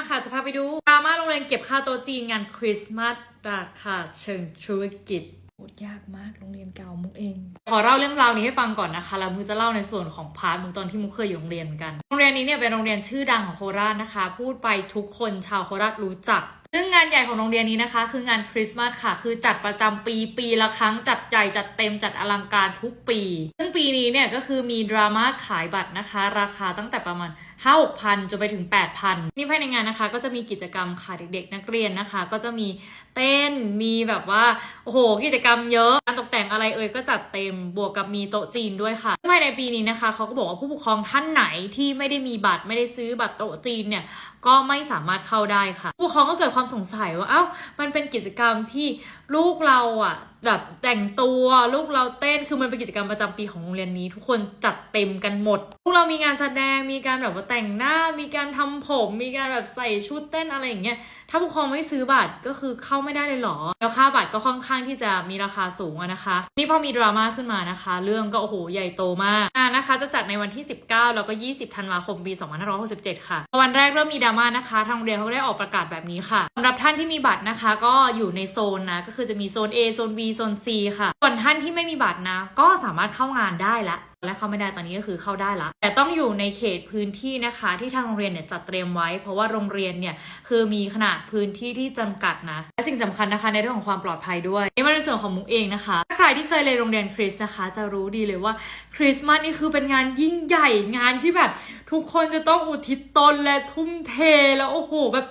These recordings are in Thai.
นะคะจะพาไปดูดราม่าโรงเรียนเก็บค่าโต๊ะจีนงานคริสต์มาสราคาเชิงธุรกิจพูดยากมากโรงเรียนเก่ามุกเอง ขอเล่าเรื่องราวนี้ให้ฟังก่อนนะคะแล้วมุกจะเล่าในส่วนของพาร์ทมุกตอนที่มุกเคยอยู่โรงเรียนเหมือนกัน โรงเรียนนี้เนี่ยเป็นโรงเรียนชื่อดังของโคราชนะคะ พูดไปทุกคนชาวโคราชรู้จัก ซึ่งงานใหญ่ของโรงเรียนนี้นะคะ คืองานคริสต์มาสค่ะ คือจัดประจำปีปีละครั้งจัดใหญ่จัดเต็มจัดอลังการทุกปี ซึ่งปีนี้เนี่ยก็คือมีดราม่าขายบัตรนะคะ ราคาตั้งแต่ประมาณ 5 6พันจนไปถึง 8,000 นี่ภายในงานนะคะ ก็จะมีกิจกรรมค่ะเด็กๆ นักเรียนนะคะ ก็จะมีเต้นมีแบบว่าโอ้โหกิจกรรมเยอะการตกแต่งอะไรเอ่ยก็จัดเต็มบวกกับมีโต๊ะจีนด้วยค่ะภายในปีนี้นะคะเขาก็บอกว่าผู้ปกครองท่านไหนที่ไม่ได้มีบัตรไม่ได้ซื้อบัตรโต๊ะจีนเนี่ยก็ไม่สามารถเข้าได้ค่ะผู้ปกครองก็เกิดความความสงสัยว่าเอ้ามันเป็นกิจกรรมที่ลูกเราอะ แบบแต่งตัวลูกเราเต้นคือมันเป็นกิจกรรมประจำปีของโรงเรียนนี้ ทุกคนจัดเต็มกันหมด พวกเรามีงานแสดงมีการแบบว่าแต่งหน้า มีการทำผม มีการแบบใส่ชุดเต้นอะไรอย่างเงี้ยถ้าผู้ปกครองไม่ซื้อบัตรก็คือเข้าไม่ได้เลยหรอ แล้วค่าบัตรก็ค่อนข้างที่จะมีราคาสูงอะนะคะ นี่พอมีดราม่าขึ้นมานะคะ เรื่องก็โอ้โหใหญ่โตมากอ่านะคะ จะจัดในวันที่ 19 แล้วก็ 20 ธันวาคมปี 2567 ค่ะวันแรกเริ่มมีดราม่านะคะ ทางโรงเรียนเขาได้ออกประกาศแบบนี้ค่ะสำหรับท่านที่มีบัตรนะคะ ก็อยู่ในโซนนะก็คือจะมีโซน A โซน B โซน C ค่ะ ส่วนท่านที่ไม่มีบัตรนะ ก็สามารถเข้างานได้ละ และเข้าไม่ได้ตอนนี้ก็คือเข้าได้ละ แต่ต้องอยู่ในเขตพื้นที่นะคะ ที่ทางโรงเรียนเนี่ยจัดเตรียมไว้ เพราะว่าโรงเรียนเนี่ยคือมีขนาดพื้นที่ที่จำกัดนะ และสิ่งสำคัญนะคะในเรื่องของความปลอดภัยด้วย นี่มาในส่วนของมุกเองนะคะ ถ้าใครที่เคยเรียนโรงเรียนคริสนะคะ จะรู้ดีเลยว่าคริสต์มาสนี่คือเป็นงานยิ่งใหญ่งานที่แบบ ทุกคนจะต้องอุทิศตนและทุ่มเทแล้วโอ้โหแบบ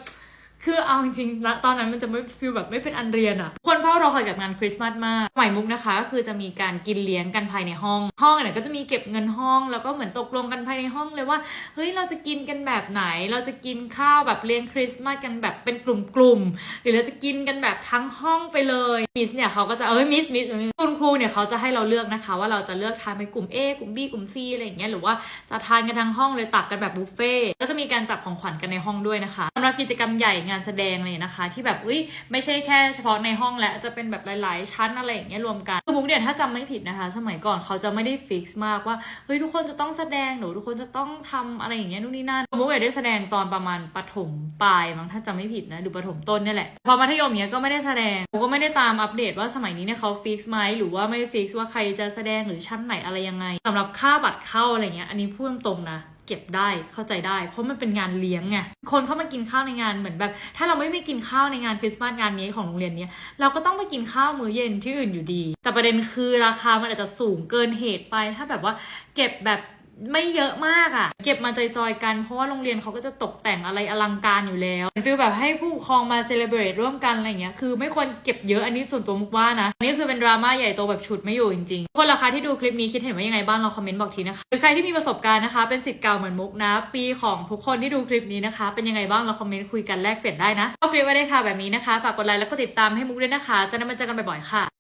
คือเอาจริงๆนะตอนนั้นมันจะไม่ฟีลแบบไม่เป็นอันเรียนอะ ฝ้ารอคอยกับงานคริสต์มาสมากสมัยมุกนะคะก็คือจะมีการกินเลี้ยงกันภายในห้อง ห้องเนี่ยก็จะมีเก็บเงินห้อง แล้วก็เหมือนตกลงกันภายในห้องเลยว่าเฮ้ยเราจะกินกันแบบไหน เราจะกินข้าวแบบเลี้ยงคริสต์มาสกันแบบเป็นกลุ่มๆหรือเราจะกินกันแบบทั้งห้องไปเลยมิสเนี่ยเขาก็จะเอ้ยมิสมิสคุณครูเนี่ยเขาจะให้เราเลือกนะคะ ว่าเราจะเลือกทานเป็นกลุ่ม A กลุ่ม B กลุ่ม C อะไรอย่างเงี้ยหรือว่าจะทานกันทั้งห้องเลยตักกันแบบบุฟเฟ่ต์ก็จะมีการจับของขวัญกันในห้องด้วยนะคะสำหรับกิจกรรมใหญ่งานแสดงเลยนะคะ ที่แบบอุ้ยไม่ใช่แค่เฉพาะในห้องและจะเป็นแบบหลาย ๆ ชั้นอะไรอย่างเงี้ยรวมกันคือมุกเนี่ยถ้าจำไม่ผิดนะคะ สมัยก่อนเขาจะไม่ได้ฟิกซ์มากว่าเฮ้ยทุกคนจะต้องแสดงหรือทุกคนจะต้องทำอะไรอย่างเงี้ยนู่นนี่นั่นมุกเนี่ยได้แสดงตอนประมาณปฐมปลายมั้งถ้าจำไม่ผิดนะหรือปฐมต้นเนี่ยแหละพอมัธยมเนี้ยก็ไม่ได้แสดงผมก็ไม่ได้ตามอัปเดตว่าสมัยนี้เนี่ยเขาฟิกซ์ไหมหรือว่าไม่ฟิกซ์ว่าใครจะแสดงหรือชั้นไหนอะไรยังไงสำหรับค่าบัตรเข้าอะไรเงี้ยอันนี้พูดตรงๆนะ เก็บได้เข้าใจได้ เพราะมันเป็นงานเลี้ยงไงคนเข้ามากินข้าวในงานเหมือนแบบ ถ้าเราไม่ไปกินข้าวในงานคริสต์มาสงานนี้ของโรงเรียนนี้เราก็ต้องไปกินข้าวมื้อเย็นที่อื่นอยู่ดี แต่ประเด็นคือราคามันอาจจะสูงเกินเหตุไปถ้าแบบว่าเก็บแบบ ไม่เยอะมากอะ่ะ เก็บมาจอยๆกัน เพราะว่าโรงเรียนเขาก็จะตกแต่งอะไรอลังการอยู่แล้วฟีลแบบให้ผู้ปกครองมาเซเลบรตร่วมกันอะไรเงี้ยคือไม่ควรเก็บเยอะอันนี้ส่วนตัวมุกว่านะอันนี้คือเป็นดราม่าใหญ่โตแบบฉุดไม่อยู่จริงๆคนราคาที่ดูคลิปนี้คิดเห็นว่ายังไงบ้างลองคอมเมนต์บอกทีนะคะหรือใครที่มีประสบการณ์นะคะเป็นสิทธิ์เก่าเหมือนมุกนะ ปีของทุกคนที่ดูคลิปนี้นะคะ เป็นยังไงบ้างลองคอมเมนต์คุยกันแลกเปลี่ยนได้นะชอบคลิปไว้ได้ค่ะแบบนี้นะคะฝากกดไลค์แล้วก็ติดตามให้มุกด้วยนะคะ จะได้มาเจอกันบ่อยๆค่ะ